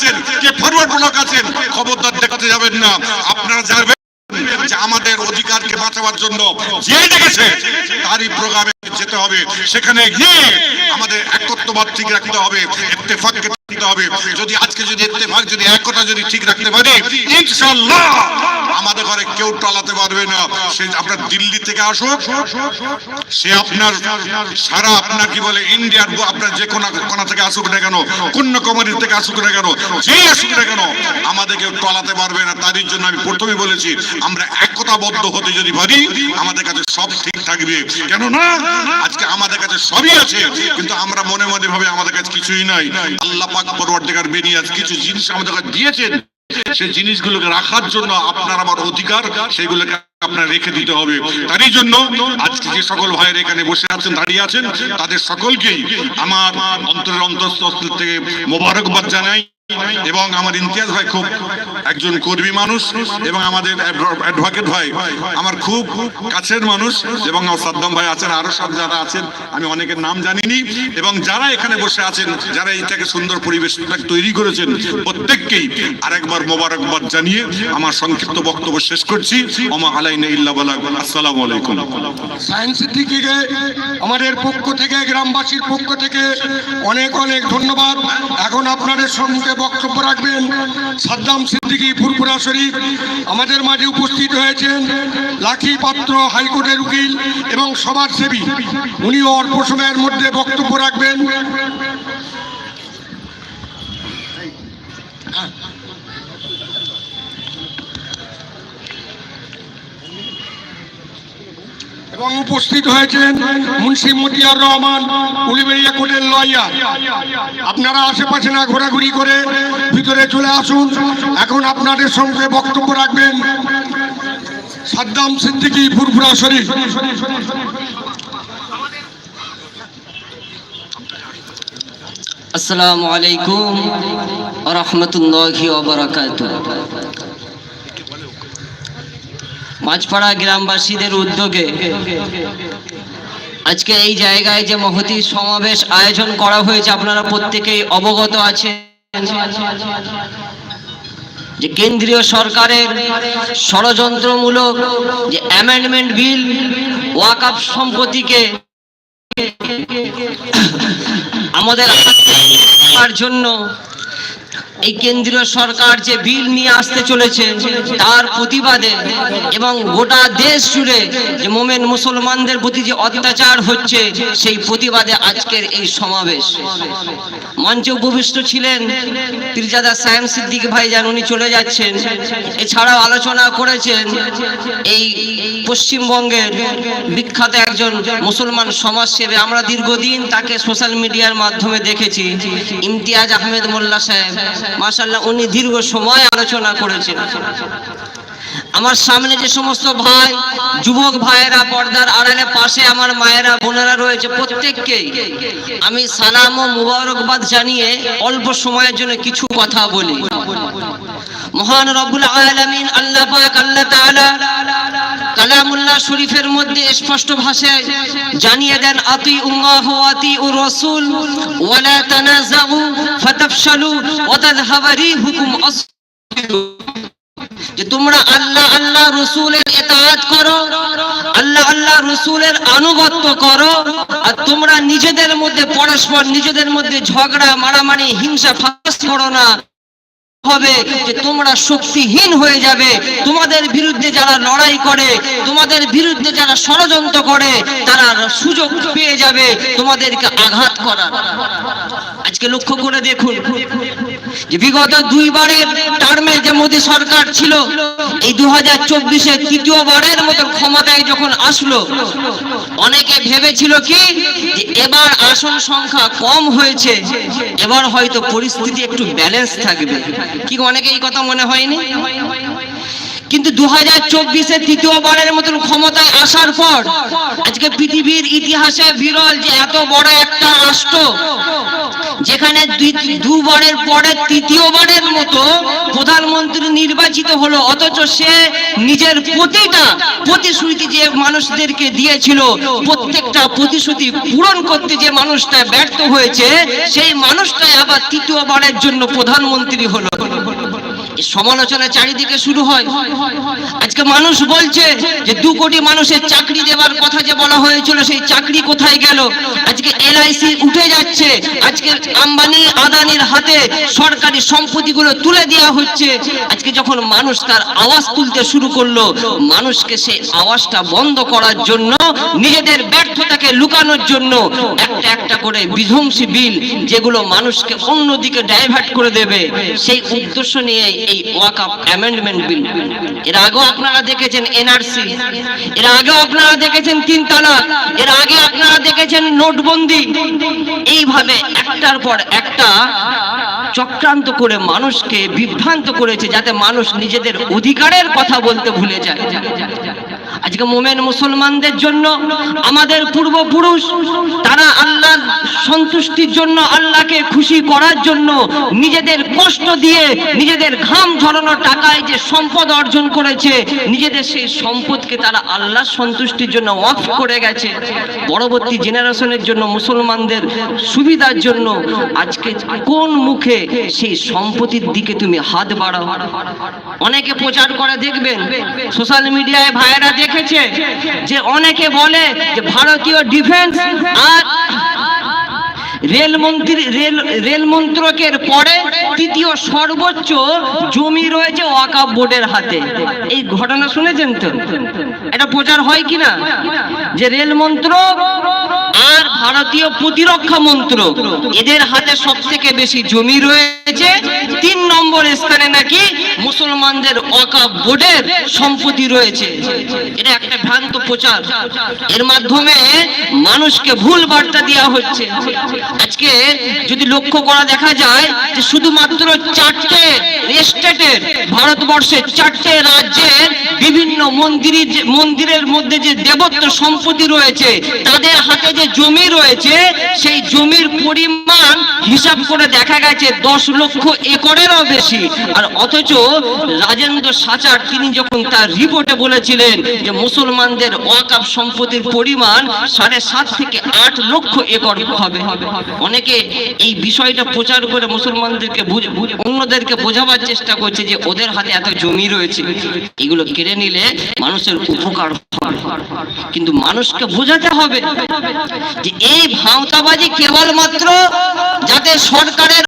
আছেন, কে forward block আছেন, খবরদার দেখাতে যাবেন না। আপনারা যাবেন যে আমাদের অধিকারকে বাঁচাবার জন্য যে ডেকেছে, তারই প্রোগ্রামে যেতে হবে। সেখানে গিয়ে আমাদের একত্রবাদ ঠিক রাখতে হবে, ইত্তেফাককে রাখতে হবে। যদি আজকে যদি ইত্তেফাক, যদি একতা যদি ঠিক রাখতে পারি আমাদের ঘরে কেউ পারবে না। সে আপনার দিল্লি থেকে আসুক, সে আপনার সারা আপনার কি বলে, ইন্ডিয়ার আপনার যে কোনা থেকে আসুক না কেন, কন্যাকুমারী থেকে আসুক না কেন যেই আসুক না কেন আমাদেরকে টলাতে পারবে না। তারই জন্য আমি প্রথমে বলেছি, আমরা একতাবদ্ধ হতে যদি পারি, আমাদের কাছে সব ঠিক থাকবে। কেন না আজকে আমাদের কাছে সবই আছে, কিন্তু আমরা মনে মনে ভাবে আমাদের কাছে কিছুই নাই। আল্লাহ পাক পরবর্তীকার আছে কিছু জিনিস আমাদের কাছে দিয়েছেন। সেই জিনিসগুলোকে রাখার জন্য আপনার আমার অধিকার, সেগুলোকে আপনার রেখে দিতে হবে। তারই জন্য আজকে যে সকল ভাইয়ের এখানে বসে আছেন, দাঁড়িয়ে আছেন, তাদের সকলকেই আমার অন্তরের অন্তঃস্থ থেকে মোবারকবাদ জানাই এবং আমার ইমতিয়াজ ভাই খুব একজন কর্মী মানুষ এবং আমাদের অ্যাডভোকেট ভাই। আমার খুব কাছের মানুষ এবং সাদ্দাম ভাই আছেন, আরও সব যারা আছেন, আমি অনেকের নাম জানিনি। এবং যারা এখানে বসে আছেন, যারা এইটাকে সুন্দর পরিবেশ তৈরি করেছেন, প্রত্যেককেই আরেকবার মোবারকবাদ জানিয়ে আমার সংক্ষিপ্ত বক্তব্য শেষ করছি। ওমা আলাইনা আলাইকুম। সায়েন্স আমাদের পক্ষ থেকে, গ্রামবাসীর পক্ষ থেকে অনেক অনেক ধন্যবাদ। এখন আপনাদের সম্মুখে বক্তব্য রাখবেন সাদ্দাম সিদ্দিকী ফুরপুরা শরীফ আমাদের মাঝে উপস্থিত হয়েছেন লাখি পাত্র হাইকোর্টের উকিল এবং সবার সেবী। উনি অল্প সময়ের মধ্যে বক্তব্য রাখবেন। এবং উপস্থিত হয়েছেন মুন্সি মতিয়ার রহমান, উলিবেড়িয়া কোর্টের লয়ার আপনারা আশেপাশে না ঘোরাঘুরি করে ভিতরে চলে আসুন। এখন আপনাদের সঙ্গে বক্তব্য রাখবেন সাদ্দাম সিদ্দিকি ফুরফুরা শরীফ। আসসালামু আলাইকুম রহমতুল্লাহি মাঝপাড়া গ্রামবাসীদের উদ্যোগে আজকে এই জায়গায় যে মহতি সমাবেশ আয়োজন করা হয়েছে, আপনারা প্রত্যেকেই অবগত আছেন। যে কেন্দ্রীয় সরকারের ষড়যন্ত্রমূলক যে অ্যামেন্ডমেন্ট বিল ওয়াকাফ সম্পত্তিকে আমাদের জন্য এই কেন্দ্রীয় সরকার যে বিল নিয়ে আসতে চলেছে, তার প্রতিবাদে এবং গোটা দেশ জুড়ে যে মোমেন মুসলমানদের প্রতি যে অত্যাচার হচ্ছে, সেই প্রতিবাদে আজকের এই সমাবেশ। মঞ্চে উপবিষ্ট ছিলেন পীরজাদা সায়েম সিদ্দিক ভাই যান উনি চলে যাচ্ছেন। এছাড়াও আলোচনা করেছেন এই পশ্চিমবঙ্গের বিখ্যাত একজন মুসলমান সমাজসেবী। আমরা দীর্ঘদিন তাকে সোশ্যাল মিডিয়ার মাধ্যমে দেখেছি। ইমতিয়াজ আহমেদ মোল্লা সাহেব। মাসাল্লাহ উনি দীর্ঘ সময় আলোচনা করেছেন আমার সামনে যে সমস্ত ভাই, যুবক ভাইয়েরা পর্দার আড়ালে পাশে আমার মায়েরা, বোনেরা রয়েছে প্রত্যেককেই, আমি সালাম ও মুবারকবাদ জানিয়ে অল্প সময়ের জন্য কিছু কথা বলি। মহান রব্বুল আলামিন, আল্লাহ পাক, আল্লাহ তাআলা কালামুল্লাহ শরীফের মধ্যে স্পষ্ট ভাষায় জানিয়ে দেন আতি উল্লাহ আতি ও রসুল, ওয়ালা তানাজাউ ফাতাফশালু ওয়া তাযহাবা রিহুকুম আসবিরু যে তোমরা আল্লাহ আল্লাহ রসুলের এতাআত করো, আল্লাহ আল্লাহ রসুলের আনুগত্য করো, আর তোমরা নিজেদের মধ্যে পরস্পর নিজেদের মধ্যে ঝগড়া, মারামারি, হিংসা, ফাঁস করো না। হবে যে তোমরা শক্তিহীন হয়ে যাবে। তোমাদের বিরুদ্ধে যারা লড়াই করে, তোমাদের বিরুদ্ধে যারা ষড়যন্ত্র করে, তারা সুযোগ পেয়ে যাবে তোমাদেরকে আঘাত করার। আজকে লক্ষ্য করে দেখুন যে বিগত দুইবারের টার্মে যে মোদী সরকার ছিল, এই দু হাজার চব্বিশে তৃতীয়বারের মতো ক্ষমতায় যখন আসলো, অনেকে ভেবেছিল কি এবার আসন সংখ্যা কম হয়েছে, এবার হয়তো পরিস্থিতি একটু ব্যালেন্স থাকবে। কি অনেকে এই কথা মনে হয়নি? কিন্তু দু হাজার চব্বিশে তৃতীয়বারের মতন ক্ষমতায় আসার পর আজকে পৃথিবীর ইতিহাসে বিরল যে এত বড় একটা রাষ্ট্র, যেখানে দুবারের পরে তৃতীয়বারের মতো প্রধানমন্ত্রী নির্বাচিত হলো, অথচ সে নিজের প্রতিটা প্রতিশ্রুতি যে মানুষদেরকে দিয়েছিল, প্রত্যেকটা প্রতিশ্রুতি পূরণ করতে যে মানুষটা ব্যর্থ হয়েছে, সেই মানুষটাই আবার তৃতীয়বারের জন্য প্রধানমন্ত্রী হলো। সমালোচনা চারিদিকে শুরু হয়। আজকে মানুষ বলছে যে দু কোটি মানুষের চাকরি দেওয়ার কথা যে বলা হয়েছিল, সেই চাকরি কোথায় গেল? আজকে এলআইসি উঠে যাচ্ছে, আজকে আম্বানি আদানির হাতে সরকারি সম্পত্তিগুলো তুলে দেওয়া হচ্ছে। আজকে যখন মানুষ তার আওয়াজ তুলতে শুরু করল, মানুষকে সেই আওয়াজটা বন্ধ করার জন্য, নিজেদের ব্যর্থতাকে লুকানোর জন্য একটা একটা করে বিধ্বংসী বিল যেগুলো মানুষকে অন্যদিকে ডাইভার্ট করে দেবে, সেই উদ্দেশ্য নিয়ে এই ওয়াকআপ অ্যামেন্ডমেন্ট বিল। এর আগেও আপনারা দেখেছেন এনআরসি। এর আগেও আপনারা দেখেছেন তিন তালাক এর আগে আপনারা দেখেছেন নোটবন্দি। এইভাবে একটার পর একটা চক্রান্ত করে মানুষকে বিভ্রান্ত করেছে, যাতে মানুষ নিজেদের অধিকারের কথা বলতে ভুলে যায়। আজকে মোমেন মুসলমানদের জন্য, আমাদের পূর্বপুরুষ, তারা আল্লাহর সন্তুষ্টির জন্য, আল্লাহকে খুশি করার জন্য নিজেদের কষ্ট দিয়ে নিজেদের ঘাম ঝরানো টাকায় যে সম্পদ অর্জন করেছে, নিজেদের সেই সম্পদকে তারা আল্লাহ সন্তুষ্টির জন্য অফ করে গেছে। পরবর্তী জেনারেশনের জন্য, মুসলমানদের সুবিধার জন্য আজকে কোন মুখে সেই সম্পত্তির দিকে তুমি হাত বাড়াও? অনেকে প্রচার করে, দেখবেন, সোশ্যাল মিডিয়ায় ভাইয়েরা দেখেছে যে অনেকে বলে যে ভারতীয় ডিফেন্স আর রেল মন্ত্রী, রেল রেল মন্ত্রকের পরে তৃতীয় সর্বোচ্চ জমি রয়েছে ওয়াকাফ বোর্ডের হাতে। এই ঘটনা শুনেছেন তো? এটা প্রচার হয় কিনা? যে রেল মন্ত্রক আর ভারতীয় প্রতিরক্ষা মন্ত্রক, এদের হাতে সব থেকে বেশি জমি রয়েছে। তিন নম্বর স্থানে নাকি মুসলমানদের ওয়াকাফ বোর্ডের সম্পত্তি রয়েছে। এটা একটা ভ্রান্ত প্রচার। এর মাধ্যমে মানুষকে ভুল বার্তা দেওয়া হচ্ছে। আজকে যদি লক্ষ্য করা দেখা যায় যে শুধুমাত্র চারটে স্টেটের ভারতবর্ষের চারটে রাজ্যের বিভিন্ন মন্দিরের মন্দিরের মধ্যে যে দেবত্ব সম্পত্তি রয়েছে, তাদের হাতে যে জমি রয়েছে, সেই জমির পরিমাণ হিসাব করে দেখা গেছে দশ লক্ষ একরেরও বেশি। আর অথচ রাজেন্দ্র সাচার, তিনি যখন তার রিপোর্টে বলেছিলেন যে মুসলমানদের ওয়াকাব সম্পত্তির পরিমাণ সাড়ে সাত থেকে আট লক্ষ একর হবে। অনেকে এই বিষয়টা প্রচার করে মুসলমানদেরকে অন্যদেরকে বোঝাবার চেষ্টা করছে যে ওদের হাতে এত জমি রয়েছে। এগুলো কেড়ে নিলে মানুষের উপকার কিন্তু মানুষকে বোঝাতে হবে যে এই ভাওতাবাজি কেবলমাত্র যাতে সরকারের